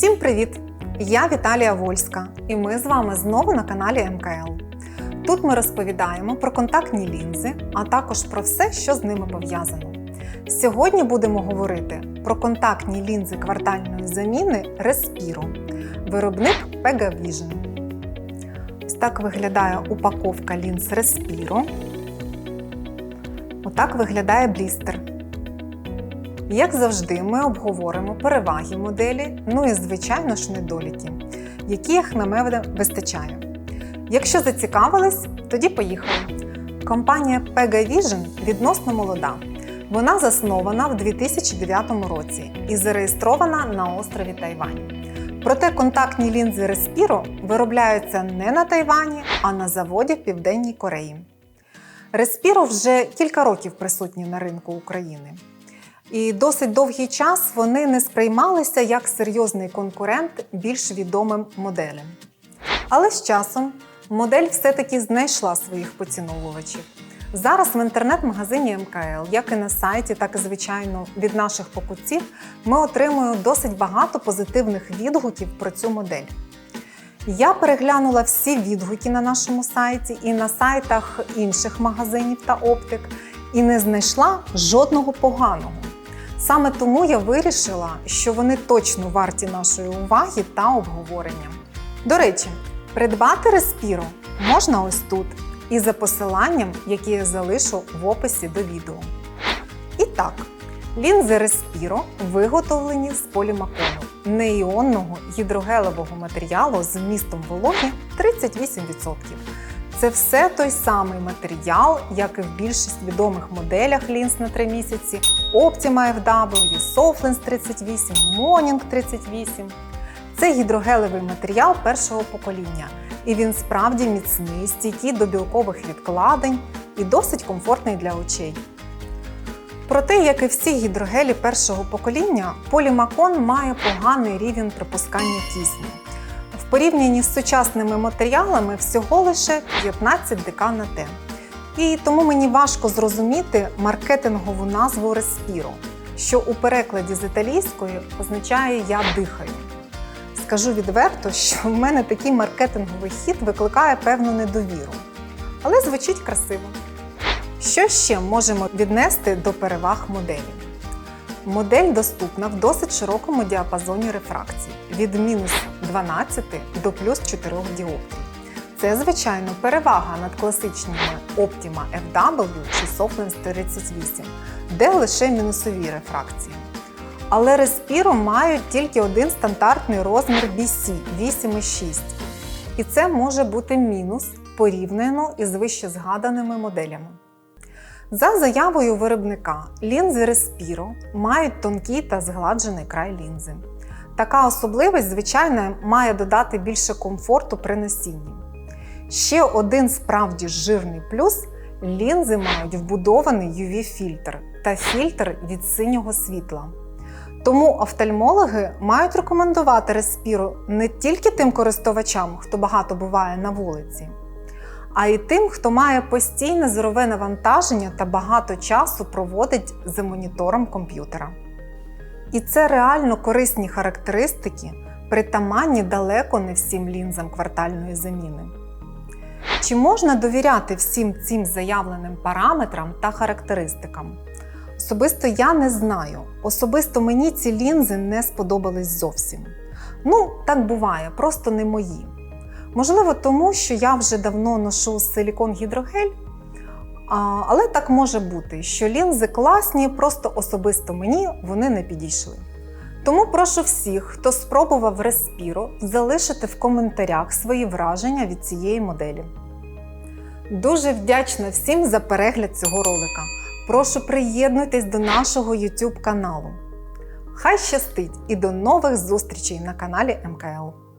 Всім привіт! Я Віталія Вольська, і ми з вами знову на каналі МКЛ. Тут ми розповідаємо про контактні лінзи, а також про все, що з ними пов'язано. Сьогодні будемо говорити про контактні лінзи квартальної заміни Respiro, виробник Pegavision. Ось так виглядає упаковка лінз Respiro. Отак виглядає блістер. Як завжди, ми обговоримо переваги моделі, ну і, звичайно ж, недоліки, яких на мене вистачає. Якщо зацікавились, тоді поїхали. Компанія Pegavision відносно молода. Вона заснована в 2009 році і зареєстрована на острові Тайвань. Проте контактні лінзи Respiro виробляються не на Тайвані, а на заводі в Південній Кореї. Respiro вже кілька років присутні на ринку України. І досить довгий час вони не сприймалися як серйозний конкурент більш відомим моделям. Але з часом модель все-таки знайшла своїх поціновувачів. Зараз в інтернет-магазині МКЛ, як і на сайті, так і звичайно від наших покупців, ми отримуємо досить багато позитивних відгуків про цю модель. Я переглянула всі відгуки на нашому сайті і на сайтах інших магазинів та оптик, і не знайшла жодного поганого. Саме тому я вирішила, що вони точно варті нашої уваги та обговорення. До речі, придбати Respiro можна ось тут і за посиланням, яке я залишу в описі до відео. І так, лінзи Respiro виготовлені з полімакону неіонного гідрогелевого матеріалу з вмістом вологи 38%. Це все той самий матеріал, як і в більшість відомих моделях лінз на 3 місяці, Optima FW, Soflens 38, Morning 38. Це гідрогелевий матеріал першого покоління, і він справді міцний, стійкий до білкових відкладень і досить комфортний для очей. Проте, як і всі гідрогелі першого покоління, полімакон має поганий рівень пропускання кисню. Порівнянні з сучасними матеріалами всього лише 15 дк на Т. І тому мені важко зрозуміти маркетингову назву Respiro, що у перекладі з італійської означає Я дихаю. Скажу відверто, що в мене такий маркетинговий хід викликає певну недовіру, але звучить красиво. Що ще можемо віднести до переваг моделі? Модель доступна в досить широкому діапазоні рефракції від мінус 12 до плюс 4 діоптрій. Це, звичайно, перевага над класичними Optima FW чи Soflens 38, де лише мінусові рефракції. Але Respiro мають тільки один стандартний розмір BC 8,6. І це може бути мінус порівняно із вище згаданими моделями. За заявою виробника, лінзи Respiro мають тонкий та згладжений край лінзи. Така особливість, звичайно, має додати більше комфорту при носінні. Ще один справді жирний плюс лінзи мають вбудований UV-фільтр та фільтр від синього світла. Тому офтальмологи мають рекомендувати Respiro не тільки тим користувачам, хто багато буває на вулиці, а й тим, хто має постійне зорове навантаження та багато часу проводить за монітором комп'ютера. І це реально корисні характеристики, притаманні далеко не всім лінзам квартальної заміни. Чи можна довіряти всім цим заявленим параметрам та характеристикам? Особисто я не знаю. Особисто мені ці лінзи не сподобались зовсім. Ну, так буває, просто не мої. Можливо, тому що я вже давно ношу силікон гідрогель, але так може бути, що лінзи класні, просто особисто мені вони не підійшли. Тому прошу всіх, хто спробував Respiro, залишити в коментарях свої враження від цієї моделі. Дуже вдячна всім за перегляд цього ролика. Прошу приєднуйтесь до нашого YouTube каналу. Хай щастить і до нових зустрічей на каналі МКЛ.